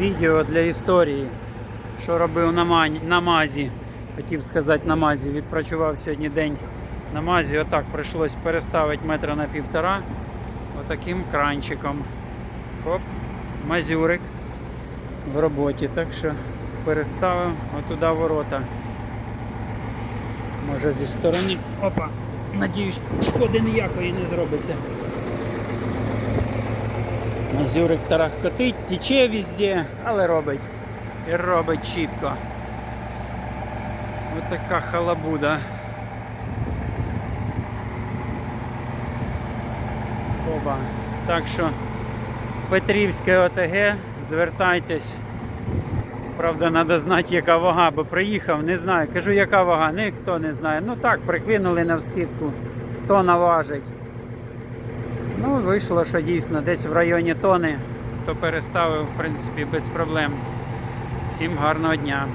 відео для історії, що робив на, мазі. Хотів сказати на мазі. Відпрацював сьогодні день на мазі. Отак прийшлось переставити метра на півтора. Отаким кранчиком. Хоп, мазюрик в роботі. Так що переставив отуди ворота. Може зі сторони. Опа! Надіюсь, шкоди ніякої не зробиться. Мазюрик тарахкотить, тече везде, але робить. І робить чітко. Ось така халабуда. Оба. Так що Петрівське ОТГ, звертайтесь. Правда, треба знати, яка вага, бо приїхав, не знаю. Кажу, яка вага, ніхто не знає. Ну так, прикинули на вскидку, тона важить. Ну, вийшло, що дійсно десь в районі тони, то переставив, в принципі, без проблем. Всім гарного дня.